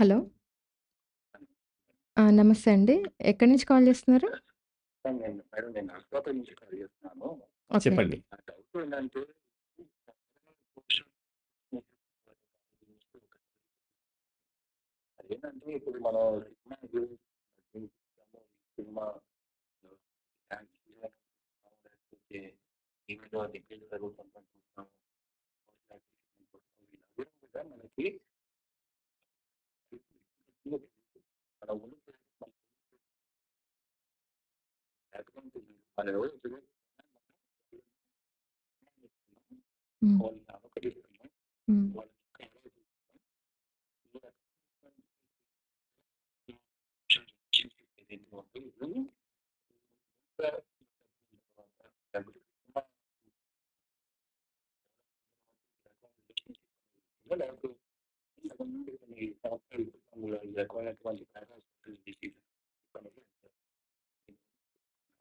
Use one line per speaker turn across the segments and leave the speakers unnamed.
Hello. ఆ! నమస్తే అండి. ఎక్కడి నుంచి కాల్ చేస్తున్నారు?
నేను మేడం నేను నుంచి కాల్ చేస్తున్నాను.
ఓకే.
చెప్పండి.
నా డౌట్ ఏంటంటే అదేంటంటే ఇప్పుడు మనం సినిమా సినిమా లేకపోతే చూస్తాము కూడా మనకి మన ఊరి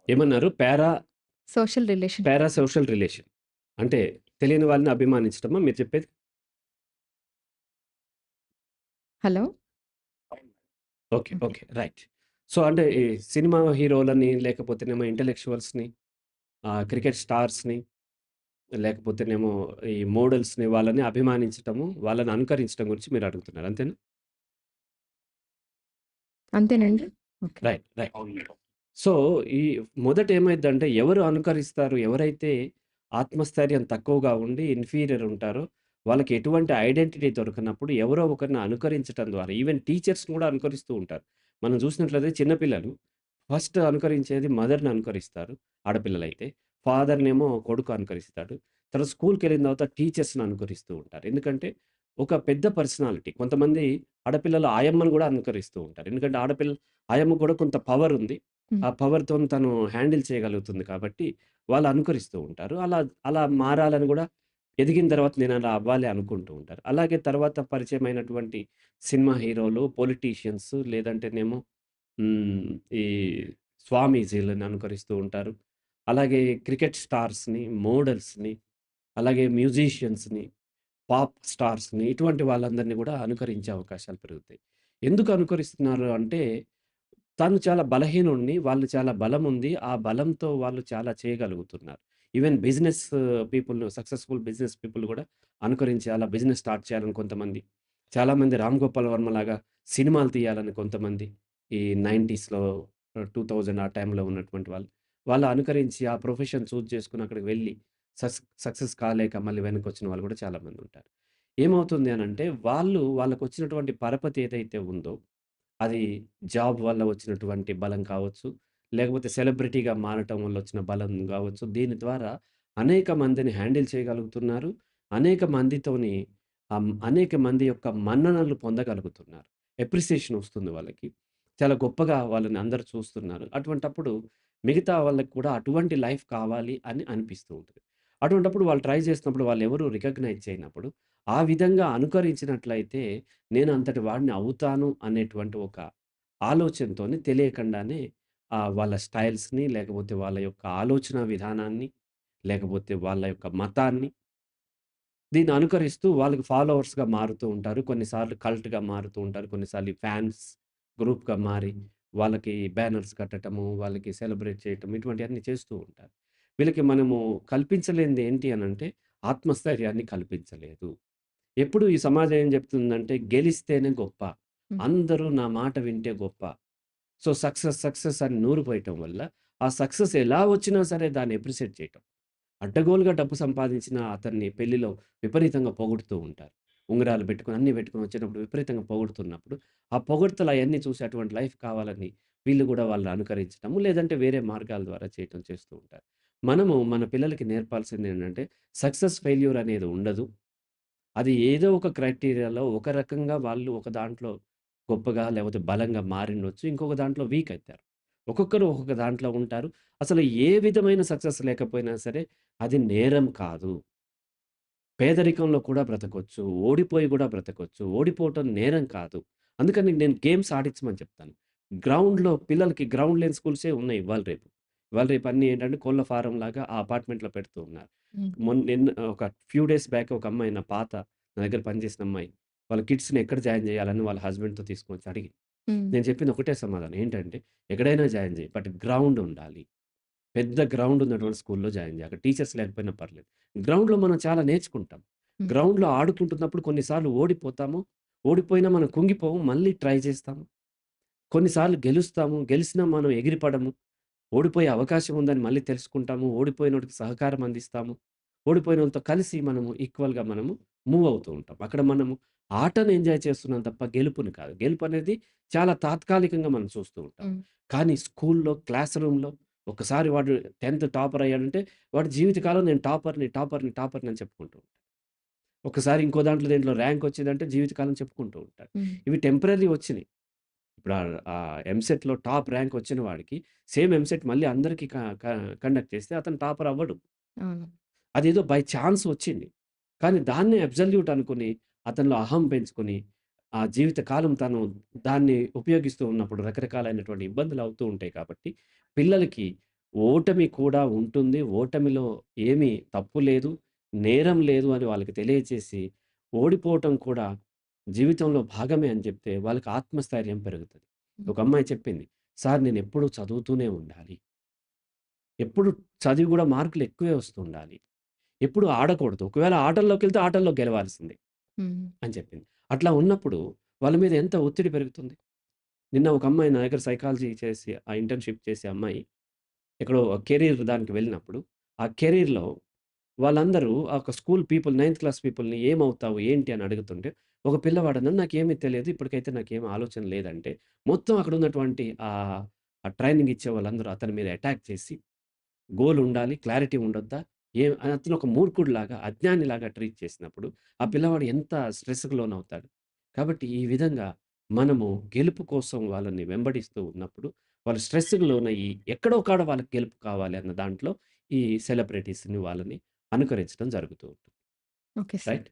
ఏమన్నారు? Para
social relation.
Para social relation. అంటే తెలియని వాళ్ళని అభిమానించడమా మీరు చెప్పేది?
Hello.
Okay. Okay. Right. So, అంటే ఈ సినిమా హీరోలని లేకపోతేనేమో ఇంటలెక్చువల్స్‌ని క్రికెట్ స్టార్స్‌ని లేకపోతేనేమో ఈ మోడల్స్‌ని వాళ్ళని అభిమానించటము, వాళ్ళని అనుకరించడం గురించి మీరు అడుగుతున్నారు. అంతేనా?
అంతేనండి? Okay.
Right. Right.
Madam.
So, ఈ మొదట ఏమైందంటే ఎవరు అనుకరిస్తారు? ఎవరైతే ఆత్మస్థైర్యం తక్కువగా ఉండి ఇన్ఫీరియర్ ఉంటారో, వాళ్ళకి ఎటువంటి ఐడెంటిటీ దొరకనప్పుడు ఎవరో ఒకరిని అనుకరించటం ద్వారా ఈవెన్ టీచర్స్‌ని కూడా అనుకరిస్తూ ఉంటారు. మనం చూసినట్లయితే చిన్నపిల్లలు ఫస్ట్ అనుకరించేది మదర్‌ని అనుకరిస్తారు. ఆడపిల్లలైతే. ఫాదర్‌నేమో కొడుకు అనుకరిస్తాడు. తర్వాత స్కూల్కి వెళ్ళిన తర్వాత టీచర్స్‌ని అనుకరిస్తూ ఉంటారు. ఎందుకంటే ఒక పెద్ద పర్సనాలిటీ. కొంతమంది ఆడపిల్లలు ఆయమ్మను కూడా అనుకరిస్తూ ఉంటారు. ఎందుకంటే ఆడపిల్ల ఆయమ్మకు కూడా కొంత పవర్ ఉంది. ఆ పవర్‌తోని తను హ్యాండిల్ చేయగలుగుతుంది కాబట్టి వాళ్ళు అనుకరిస్తూ ఉంటారు. అలా అలా మారాలని కూడా ఎదిగిన తర్వాత నేను అలా అవ్వాలి అనుకుంటూ ఉంటారు. అలాగే తర్వాత పరిచయమైనటువంటి సినిమా హీరోలు, పొలిటీషియన్స్ లేదంటేనేమో. ఈ స్వామీజీలని అనుకరిస్తూ ఉంటారు. అలాగే క్రికెట్ స్టార్స్‌ని, మోడల్స్‌ని, అలాగే మ్యూజిషియన్స్‌ని, పాప్ స్టార్స్‌ని ఇటువంటి వాళ్ళందరిని కూడా అనుకరించే అవకాశాలు పెరుగుతాయి. ఎందుకు అనుకరిస్తున్నారు అంటే తను చాలా బలహీనుడిని. వాళ్ళు చాలా బలం ఉంది ఆ బలంతో వాళ్ళు చాలా చేయగలుగుతున్నారు. Even business people successful business people కూడా అనుకరించి అలా బిజినెస్ స్టార్ట్ చేయాలని కొంతమంది. చాలామంది 'రామ్ గోపాల్ వర్మ' లాగా సినిమాలు తీయాలని కొంతమంది. ఈ నైంటీస్లో టూ థౌజండ్ ఆ టైంలో ఉన్నటువంటి వాళ్ళు. వాళ్ళు అనుకరించి ఆ ప్రొఫెషన్ చూజ్ చేసుకుని అక్కడికి వెళ్ళి సక్సెస్ కాలేక మళ్ళీ వెనక్కొచ్చిన వాళ్ళు కూడా చాలామంది ఉంటారు. ఏమవుతుంది అని అంటే వాళ్ళు వాళ్ళకు వచ్చినటువంటి పరపతి ఏదైతే ఉందో అది జాబ్ వల్ల వచ్చినటువంటి బలం కావచ్చు, లేకపోతే సెలబ్రిటీగా మారటం వల్ల వచ్చిన బలం కావచ్చు దీని ద్వారా అనేక మందిని హ్యాండిల్ చేయగలుగుతున్నారు. అనేక మందితోని అనేక మంది యొక్క మన్ననలు పొందగలుగుతున్నారు. ఎప్రిసియేషన్ వస్తుంది వాళ్ళకి. చాలా గొప్పగా వాళ్ళని అందరు చూస్తున్నారు. అటువంటప్పుడు మిగతా వాళ్ళకి కూడా అటువంటి లైఫ్ కావాలి అని అనిపిస్తూ ఉంటుంది అటువంటప్పుడు వాళ్ళు ట్రై చేసినప్పుడు వాళ్ళు ఎవరు రికగ్నైజ్ చేయనప్పుడు, ఆ విధంగా అనుకరించినట్లయితే నేను అంతటి వాడిని అవుతాను అనేటువంటి ఒక ఆలోచనతోనే తెలియకుండానే వాళ్ళ స్టైల్స్‌ని లేకపోతే వాళ్ళ యొక్క ఆలోచన విధానాన్ని, లేకపోతే వాళ్ళ యొక్క మతాన్ని దీన్ని అనుకరిస్తూ వాళ్ళకి ఫాలోవర్స్‌గా మారుతూ ఉంటారు. కొన్నిసార్లు కల్ట్‌గా మారుతూ ఉంటారు. కొన్నిసార్లు ఫ్యాన్స్ గ్రూప్‌గా మారి వాళ్ళకి బ్యానర్స్ కట్టటము, వాళ్ళకి సెలబ్రేట్ చేయటం ఇటువంటివన్నీ చేస్తూ ఉంటారు. వీళ్ళకి మనము కల్పించలేనిది ఏంటి అనంటే ఆత్మస్థైర్యాన్ని కల్పించలేదు. ఎప్పుడు ఈ సమాజం ఏం చెప్తుందంటే గెలిస్తేనే గొప్ప. అందరూ నా మాట వింటే గొప్ప. సో, సక్సెస్, సక్సెస్ అని నూరిపోయటం వల్ల ఆ సక్సెస్ ఎలా వచ్చినా సరే దాన్ని అప్రిషియేట్ చేయటం. అడ్డగోలుగా డబ్బు సంపాదించిన అతన్ని పెళ్ళిలో విపరీతంగా పొగుడుతూ ఉంటారు. ఉంగరాలు పెట్టుకొని అన్నీ పెట్టుకొని వచ్చేటప్పుడు విపరీతంగా పొగుడుతున్నప్పుడు, ఆ పొగడ్తలు అయన్నీ చూసి అటువంటి లైఫ్ కావాలని వీళ్ళు కూడా వాళ్ళని అనుకరించడము, లేదంటే వేరే మార్గాల ద్వారా చేయటం చేస్తూ ఉంటారు. మనము మన పిల్లలకి నేర్పాల్సింది ఏంటంటే సక్సెస్, ఫెయిల్యూర్ అనేది ఉండదు. అది ఏదో ఒక క్రైటీరియాలో ఒక రకంగా వాళ్ళు ఒక దాంట్లో గొప్పగా లేకపోతే బలంగా మారిండొచ్చు. ఇంకొక దాంట్లో వీక్ అవుతారు ఒక్కొక్కరు ఒక్కొక్క దాంట్లో ఉంటారు. అసలు ఏ విధమైన సక్సెస్ లేకపోయినా సరే అది నేరం కాదు. పేదరికంలో కూడా బ్రతకొచ్చు. ఓడిపోయి కూడా బ్రతకొచ్చు. ఓడిపోవటం నేరం కాదు. అందుకని నేను గేమ్స్ ఆడించమని చెప్తాను. గ్రౌండ్‌లో పిల్లలకి గ్రౌండ్ లేని స్కూల్సే ఉన్నాయి ఇవాళ రేపు. ఇవాళ రేపు అన్నీ ఏంటంటే కోళ్ళ ఫారంలాగా ఆ అపార్ట్మెంట్‌లో పెడుతూ ఉన్నారు. మొన్న నిన్న ఒక ఫ్యూ డేస్ బ్యాక్ ఒక అమ్మాయి నా పాత నా దగ్గర పనిచేసిన అమ్మాయి వాళ్ళ కిడ్స్‌ని ఎక్కడ జాయిన్ చేయాలని వాళ్ళ హస్బెండ్‌తో తీసుకొచ్చి అడిగింది.
హ్మ్.
నేను చెప్పింది ఒకటే సమాధానం. ఏంటంటే ఎక్కడైనా జాయిన్ చేయి. బట్ గ్రౌండ్ ఉండాలి. పెద్ద గ్రౌండ్ ఉన్నటువంటి స్కూల్‌లో జాయిన్ చేయి. అక్కడ టీచర్స్ లేకపోయినా పర్లేదు. గ్రౌండ్‌లో మనం చాలా నేర్చుకుంటాం. గ్రౌండ్‌లో ఆడుకుంటున్నప్పుడు కొన్నిసార్లు ఓడిపోతాము. ఓడిపోయినా మనం కుంగిపోము. మళ్ళీ ట్రై చేస్తాము. కొన్నిసార్లు గెలుస్తాము. గెలిసినా మనం ఎగిరిపడము. ఓడిపోయే అవకాశం ఉందని మళ్ళీ తెలుసుకుంటాము. ఓడిపోయినోడికి సహకారం అందిస్తాము. ఓడిపోయినోళ్ళతో కలిసి మనము ఈక్వల్‌గా మనము మూవ్ అవుతూ ఉంటాం. అక్కడ మనము ఆటను ఎంజాయ్ చేస్తున్నాం తప్ప గెలుపుని కాదు. గెలుపనేది చాలా తాత్కాలికంగా మనం చూస్తూ ఉంటాం. కానీ స్కూల్‌లో, క్లాస్ రూమ్‌లో ఒకసారి వాడు 10థ్ టాపర్ అయ్యాడంటే వాడి జీవితకాలం నేను టాపర్‌ని, టాపర్‌ని, టాపర్‌ని అని చెప్పుకుంటూ ఉంటాడు. ఒకసారి ఇంకో దాంట్లో దేంట్లో ర్యాంక్ వచ్చిందంటే జీవితకాలం చెప్పుకుంటూ ఉంటాడు. ఇవి టెంపరరీ వచ్చినియి. ఇప్పుడు ఆహ్, ఎంసెట్‌లో టాప్ ర్యాంక్ వచ్చిన వాడికి సేమ్ ఎంసెట్ మళ్ళీ అందరికి కండక్ట్ చేస్తే అతను టాపర్ అవ్వడు.
అవును.
అదేదో బై ఛాన్స్ వచ్చింది. కానీ దాన్నే అబ్సల్యూట్ అనుకుని అతనిలో అహం పెంచుకొని ఆ జీవిత కాలం తను దాన్ని ఉపయోగిస్తూ ఉన్నప్పుడు రకరకాలైనటువంటి ఇబ్బందులు అవుతూ ఉంటాయి కాబట్టి పిల్లలకి ఓటమి కూడా ఉంటుంది. ఓటమిలో ఏమీ తప్పు లేదు. నేరం లేదు అని వాళ్ళకి తెలియచేసి ఓడిపోవటం కూడా జీవితంలో భాగమే అని చెప్తే వాళ్ళకి ఆత్మస్థైర్యం పెరుగుతది. ఒక అమ్మాయి చెప్పింది. సార్ నేనెప్పుడూ చదువుతూనే ఉండాలి. ఎప్పుడు చదివి కూడా మార్కులు ఎక్కువే వస్తుండాలి. ఎప్పుడు ఆడకూడదు. ఒకవేళ ఆటల్లోకెళ్తే ఆటల్లో గెలవాల్సిందే
హ్మ్.
అని చెప్పింది. అట్లా ఉన్నప్పుడు వాళ్ళ మీద ఎంత ఒత్తిడి పెరుగుతుంది. నిన్న ఒక అమ్మాయి నా దగ్గర సైకాలజీ చేసి ఆ ఇంటర్న్‌షిప్ చేసే అమ్మాయి ఎక్కడో కెరీర్ దానికి వెళ్ళినప్పుడు ఆ కెరీర్‌లో వాళ్ళందరూ ఆ ఒక స్కూల్ పీపుల్ నైన్త్ క్లాస్ పీపుల్‌ని ఏమవుతావు? ఏంటి? అని అడుగుతుంటే ఒక పిల్లవాడు అన్నాడు నాకేమీ తెలియదు. ఇప్పటికైతే నాకేం ఆలోచన లేదంటే మొత్తం అక్కడ ఉన్నటువంటి ఆహ్, ఆ ట్రైనింగ్ ఇచ్చే వాళ్ళందరూ అతని మీద అటాక్ చేసి గోల్ ఉండాలి. క్లారిటీ ఉండొద్దా? ఏ అతను ఒక మూర్ఖుడిలాగా, అజ్ఞానిలాగా ట్రీట్ చేసినప్పుడు ఆ పిల్లవాడు ఎంత స్ట్రెస్‌కి లోనవుతాడు. కాబట్టి ఈ విధంగా మనము గెలుపు కోసం వాళ్ళని వెంబడిస్తూ ఉన్నప్పుడు వాళ్ళు స్ట్రెస్‌కి లోనయ్యి ఎక్కడో కాడ వాళ్ళకి గెలుపు కావాలి అన్న దాంట్లో ఈ సెలబ్రిటీస్‌ని వాళ్ళని అనుకరించడం జరుగుతూ ఉంటుంది.
Okay sir.
రైట్?